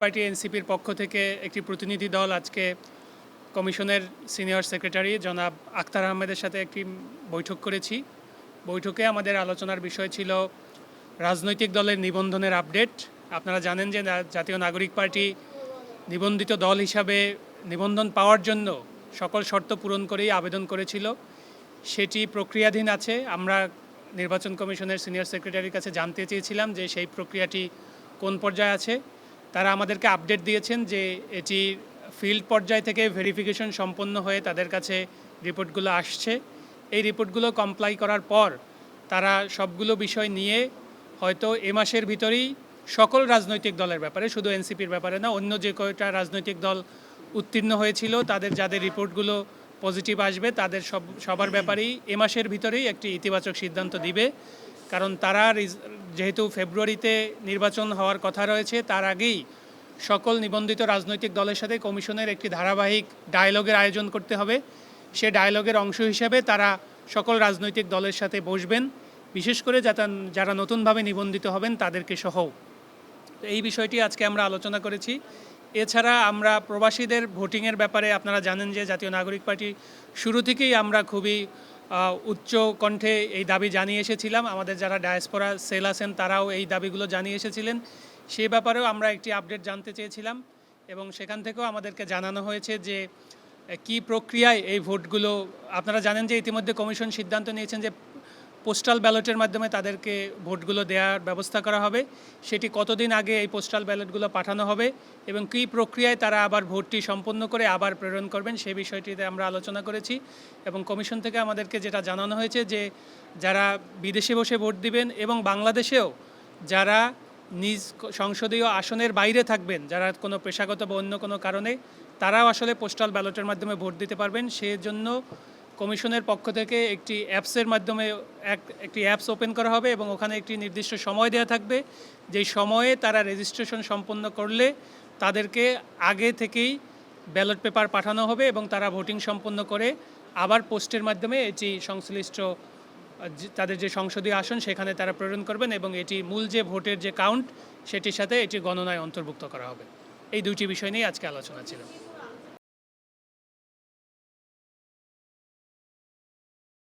Party এনসিপির পক্ষ থেকে একটি প্রতিনিধি দল আজকে কমিশনের সিনিয়র সেক্রেটারি জনাব আখতার আহমেদের সাথে একটি বৈঠক করেছি। বৈঠকে আমাদের আলোচনার বিষয় ছিল রাজনৈতিক দলের নিবন্ধনের আপডেট। আপনারা জানেন যে জাতীয় নাগরিক পার্টি নিবন্ধিত দল হিসাবে নিবন্ধন পাওয়ার জন্য সকল শর্ত পূরণ করেই আবেদন করেছিল। সেটি প্রক্রিয়াধীন আছে। আমরা নির্বাচন কমিশনের সিনিয়র সেক্রেটারির কাছে জানতে চেয়েছিলাম যে সেই প্রক্রিয়াটি কোন পর্যায়ে আছে। তারা আমাদেরকে আপডেট দিয়েছেন যে এটি ফিল্ড পর্যায় থেকে ভেরিফিকেশন সম্পন্ন হয়ে তাদের কাছে রিপোর্টগুলো আসছে। এই রিপোর্টগুলো কমপ্লাই করার পর তারা সবগুলো বিষয় নিয়ে হয়তো এ মাসের ভিতরেই সকল রাজনৈতিক দলের ব্যাপারে, শুধু এনসিপির ব্যাপারে না, অন্য যে কয়টা রাজনৈতিক দল উত্তীর্ণ হয়েছিল, তাদের যাদের রিপোর্টগুলো পজিটিভ আসবে, তাদের সব, সবার ব্যাপারেই এ মাসের ভিতরেই একটি ইতিবাচক সিদ্ধান্ত দিবে। কারণ তারা যেহেতু ফেব্রুয়ারিতে নির্বাচন হওয়ার কথা রয়েছে, তার আগেই সকল নিবন্ধিত রাজনৈতিক দলের সাথে কমিশনের একটি ধারাবাহিক ডায়ালগের আয়োজন করতে হবে। সে ডায়ালগের অংশ হিসেবে তারা সকল রাজনৈতিক দলের সাথে বসবেন। বিশেষ করে যারা নতুনভাবে নিবন্ধিত হবেন, তাদেরকে সহ। এই বিষয়টি আজকে আমরা আলোচনা করেছি। এছাড়া আমরা প্রবাসীদের ভোটিংয়ের ব্যাপারে আপনারা জানেন যে জাতীয় নাগরিক পার্টি শুরু থেকেই আমরা খুবই উচ্চ কণ্ঠে এই দাবি জানিয়ে এসেছিলাম। আমাদের যারা ডায়াসপোরা সেল আছেন, তারাও এই দাবিগুলো জানিয়ে এসেছিলেন। সে ব্যাপারেও আমরা একটি আপডেট জানতে চেয়েছিলাম এবং সেখান থেকেও আমাদেরকে জানানো হয়েছে যে কি প্রক্রিয়ায় এই ভোটগুলো, আপনারা জানেন যে ইতিমধ্যে কমিশন সিদ্ধান্ত নিয়েছেন যে পোস্টাল ব্যালটের মাধ্যমে তাদেরকে ভোটগুলো দেওয়ার ব্যবস্থা করা হবে। সেটি কতদিন আগে এই পোস্টাল ব্যালটগুলো পাঠানো হবে এবং কী প্রক্রিয়ায় তারা আবার ভোটটি সম্পন্ন করে আবার প্রেরণ করবেন সেই বিষয়টিতে আমরা আলোচনা করেছি এবং কমিশন থেকে আমাদেরকে যেটা জানানো হয়েছে যে যারা বিদেশে বসে ভোট দিবেন এবং বাংলাদেশেও যারা নিজ সংসদীয় আসনের বাইরে থাকবেন, যারা কোনো পেশাগত বা অন্য কোনো কারণে, তারাও আসলে পোস্টাল ব্যালটের মাধ্যমে ভোট দিতে পারবেন। সেজন্য কমিশনের পক্ষ থেকে একটি অ্যাপসের মাধ্যমে এক, একটি অ্যাপস ওপেন করা হবে এবং ওখানে একটি নির্দিষ্ট সময় দেওয়া থাকবে। যেই সময়ে তারা রেজিস্ট্রেশন সম্পন্ন করলে তাদেরকে আগে থেকেই ব্যালট পেপার পাঠানো হবে এবং তারা ভোটিং সম্পন্ন করে আবার পোস্টের মাধ্যমে এটি সংশ্লিষ্ট তাদের যে সংসদীয় আসন সেখানে তারা প্রেরণ করবেন এবং এটি মূল যে ভোটের যে কাউন্ট সেটির সাথে এটি গণনায় অন্তর্ভুক্ত করা হবে। এই দুইটি বিষয় নিয়ে আজকে আলোচনা ছিল।